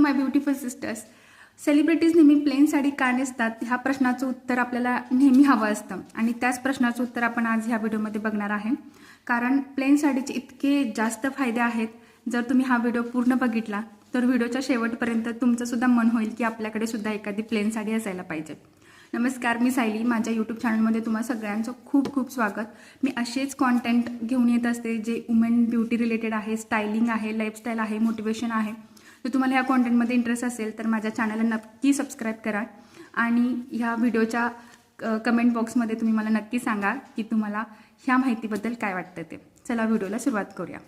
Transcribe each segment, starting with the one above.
माय beautiful sisters celebrities नेहमी plain sari का नेसतात ह्या प्रश्नाचं उत्तर आपल्याला नेहमी हवं असतं. आणि त्याच प्रश्नाचं उत्तर आपण आज ह्या व्हिडिओमध्ये बघणार आहे. कारण प्लेन साडीचे इतके जास्त फायदे आहेत. जर तुम्ही हा व्हिडिओ पूर्ण बघितला तर व्हिडिओच्या शेवटपर्यंत तुमचंसुद्धा मन होईल की आपल्याकडे सुद्धा एखादी प्लेन साडी असायला पाहिजे. नमस्कार मी सायली. माझ्या यूट्यूब चॅनलमध्ये तुम्हा सगळ्यांचं खूप खूप स्वागत. मी असेच कॉन्टेंट घेऊन येत असते जे वुमेन ब्युटी रिलेटेड आहे स्टायलिंग आहे लाईफस्टाईल आहे मोटिवेशन आहे. जर तुम्हाला ह्या कॉन्टेंटमध्ये इंटरेस्ट असेल तर माझ्या चॅनलला नक्की सबस्क्राईब करा. आणि ह्या व्हिडिओच्या कमेंट बॉक्समध्ये तुम्ही मला नक्की सांगा की तुम्हाला ह्या माहितीबद्दल काय वाटतं ते. चला व्हिडिओला सुरुवात करूया.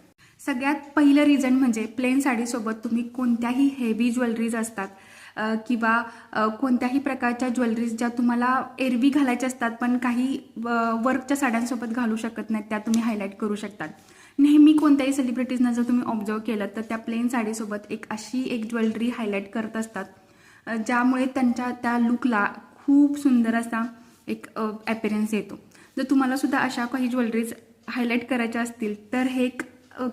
सगळ्यात पहिलं रिझन म्हणजे प्लेन साडीसोबत तुम्ही कोणत्याही हेवी ज्वेलरीज असतात किंवा कोणत्याही प्रकारच्या ज्वेलरीज ज्या तुम्हाला एरवी घालायच्या असतात पण काही वर्कच्या साड्यांसोबत घालू शकत नाहीत त्या तुम्ही हायलाईट करू शकतात. नेहमी कोणत्याही सेलिब्रिटीजना जर तुम्ही ऑब्झर्व केलं तर त्या प्लेन साडीसोबत एक अशी एक ज्वेलरी हायलाईट करत असतात. ज्यामुळे त्यांच्या त्या लुकला खूप सुंदर असा एक ॲपिरन्स येतो. जर तुम्हाला सुद्धा अशा काही ज्वेलरीज हायलाईट करायच्या असतील तर हे एक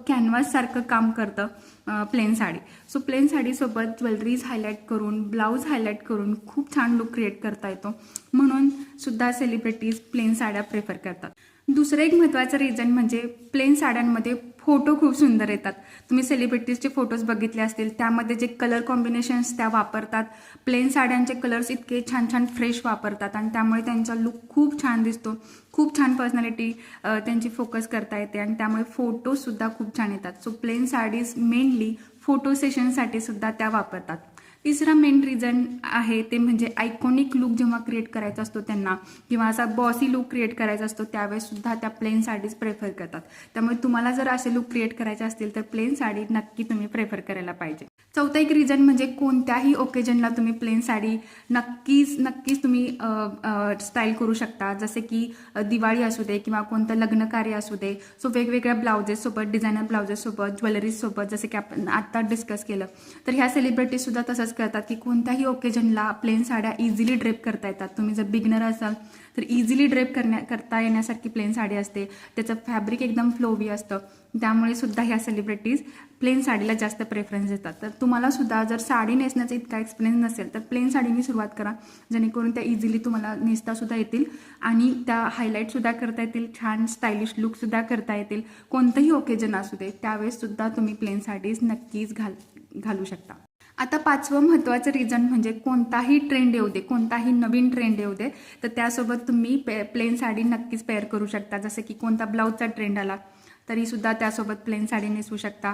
कॅनव्हाससारखं काम करतं प्लेन साडी. सो प्लेन साडीसोबत ज्वेलरीज हायलाईट करून ब्लाऊज हायलाईट करून खूप छान लुक क्रिएट करता येतो. म्हणून सुद्धा सेलिब्रिटीज प्लेन साड्या प्रेफर करतात. दुसरं एक महत्त्वाचं रिझन म्हणजे प्लेन साड्यांमध्ये फोटो खूप सुंदर येतात. तुम्ही सेलिब्रिटीजचे फोटोज बघितले असतील त्यामध्ये जे कलर कॉम्बिनेशन्स त्या वापरतात प्लेन साड्यांचे कलर्स इतके छान छान फ्रेश वापरतात आणि त्यामुळे त्यांचा लुक खूप छान दिसतो. खूप छान पर्सनॅलिटी त्यांची फोकस करता येते आणि त्यामुळे फोटोसुद्धा खूप छान येतात. So plain saris mainly photo सेशनसाठी सुद्धा त्या वापरतात. तिसरा मेन रिझन आहे ते म्हणजे आयकॉनिक लुक जेव्हा क्रिएट करायचा असतो त्यांना किंवा असा बॉसी लुक क्रिएट करायचा असतो त्यावेळेस सुद्धा त्या प्लेन साडीज प्रेफर करतात. त्यामुळे तुम्हाला जर असे लुक क्रिएट करायचे असतील तर प्लेन साडी नक्की तुम्ही प्रेफर करायला पाहिजे. चौथा एक रिझन म्हणजे कोणत्याही ओकेजनला तुम्ही प्लेन साडी नक्कीच नक्कीच तुम्ही स्टाईल करू शकता. जसे की दिवाळी असू दे किंवा कोणतं लग्न कार्य असू दे. सो वेगवेगळ्या ब्लाउजेससोबत डिझायनर ब्लाउजेससोबत ज्वेलरीजसोबत जसे की आपण आत्ता डिस्कस केलं. तर ह्या सेलिब्रिटीजसुद्धा तसंच करतात की कोणत्याही ओकेजनला प्लेन साड्या इझिली ड्रेप करता येतात. तुम्ही जर बिगनर असाल तर इझिली ड्रेप करण्या करता येण्यासारखी प्लेन साडी असते. त्याचं फॅब्रिक एकदम फ्लोवी असतं. त्यामुळे सुद्धा ह्या सेलिब्रिटीज प्लेन साडीला जास्त प्रेफरन्स देतात. तर तुम्हाला सुद्धा जर साडी नेसण्याचा इतका एक्सपिरियन्स नसेल तर प्लेन साडीने सुरुवात करा. जेणेकरून त्या इझिली तुम्हाला नेसता सुद्धा येतील आणि त्या हायलाईट सुद्धा करता येतील छान स्टायलिश लुक सुद्धा करता येतील. कोणतंही ओकेजन असू दे त्यावेळेस सुद्धा तुम्ही प्लेन साडीज नक्कीच घाल घालू शकता. आता पाचवं महत्त्वाचं रिझन म्हणजे कोणताही ट्रेंड येऊ दे कोणताही नवीन ट्रेंड येऊ दे तर त्यासोबत तुम्ही पे प्लेन साडी नक्कीच पेअर करू शकता. जसं की कोणता ब्लाऊजचा ट्रेंड आला तरीसुद्धा त्यासोबत प्लेन साडी नेसू शकता.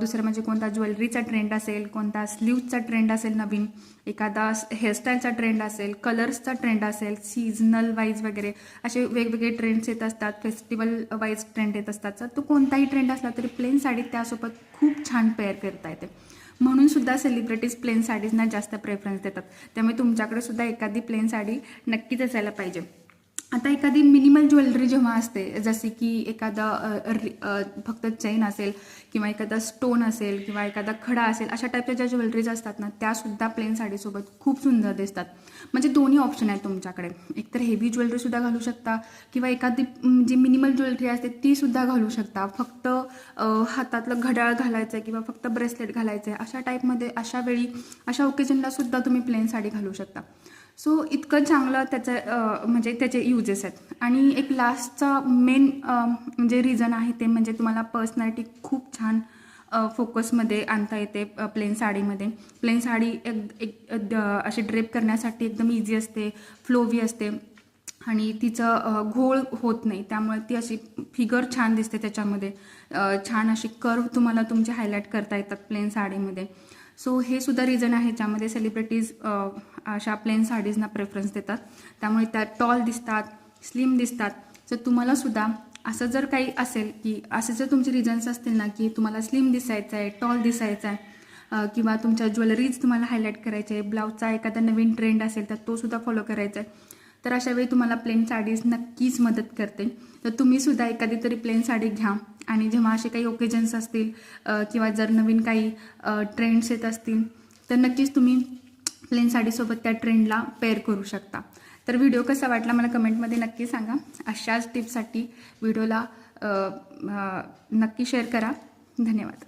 दुसरं म्हणजे कोणता ज्वेलरीचा ट्रेंड असेल कोणता स्लीव्जचा ट्रेंड असेल नवीन एखादा हेअरस्टाईलचा ट्रेंड असेल कलर्सचा ट्रेंड असेल सीझनल वाईज वगैरे असे वेगवेगळे ट्रेंड्स येत असतात फेस्टिवल वाईज ट्रेंड येत असतात. तर तो कोणताही ट्रेंड असला तरी प्लेन साडी त्यासोबत खूप छान पेअर करता येते. म्हणून सुद्धा सेलिब्रिटीज प्लेन साडीजना जास्त प्रेफरन्स देतात. त्यामुळे तुमच्याकडे सुद्धा एखादी प्लेन साडी नक्कीच असायला पाहिजे. आता एखादी मिनिमल ज्वेलरी जेव्हा असते जसे की एखादा रि- फक्त चेन असेल किंवा एखादा स्टोन असेल किंवा एखादा खडा असेल अशा टाईपच्या ज्या ज्वेलरीज असतात ना त्यासुद्धा प्लेन साडीसोबत खूप सुंदर दिसतात. म्हणजे दोन्ही ऑप्शन आहेत तुमच्याकडे. एकतर हेवी ज्वेलरीसुद्धा घालू शकता किंवा एखादी जी मिनिमल ज्वेलरी असते ती सुद्धा घालू शकता. फक्त हातातलं घड्याळ घालायचं आहे किंवा फक्त ब्रेसलेट घालायचं आहे अशा टाईपमध्ये अशा वेळी अशा ओकेजनला सुद्धा तुम्ही प्लेन साडी घालू शकता. सो इतकं चांगलं त्याचं म्हणजे त्याचे युजेस आहेत. आणि एक लास्टचा मेन म्हणजे रिझन आहे ते म्हणजे तुम्हाला पर्सनॅलिटी खूप छान फोकसमध्ये आणता येते प्लेन साडीमध्ये. प्लेन साडी एक एक अशी ड्रेप करण्यासाठी एकदम इझी असते फ्लोवी असते. आणि तिचं घोळ होत नाही. त्यामुळे ती अशी फिगर छान दिसते त्याच्यामध्ये. छान अशी कर्व तुम्हाला तुमचे हायलाईट करता येतात प्लेन साडीमध्ये. सो हे सुद्धा रिझन आहे ज्यामध्ये सेलिब्रिटीज अशा प्लेन साडीजना प्रेफरन्स देतात. त्यामुळे त्या टॉल दिसतात स्लिम दिसतात. तर तुम्हाला सुद्धा असं जर काही असेल की असे जर तुमचे रिझन्स असतील ना की तुम्हाला स्लिम दिसायचं आहे टॉल दिसायचं आहे किंवा तुमच्या ज्वेलरीज तुम्हाला हायलाईट करायचे आहे ब्लाऊजचा एखादा नवीन ट्रेंड असेल तर तो सुद्धा फॉलो करायचा आहे तर अशा वेळी तुम्हाला प्लेन साडीज नक्कीच मदत करते. तर तुम्ही सुद्धा एखादी तरी प्लेन साडी घ्या. आणि जेव्हा असे काही ओकेजन्स असतील किंवा जर नवीन काही ट्रेंड्स येत असतील तर नक्कीच तुम्ही प्लेन साडीसोबत त्या ट्रेंडला पेअर करू शकता. तर व्हिडिओ कसा वाटला मला कमेंटमध्ये नक्की सांगा. अशाच टिप्ससाठी व्हिडिओला नक्की शेअर करा. धन्यवाद.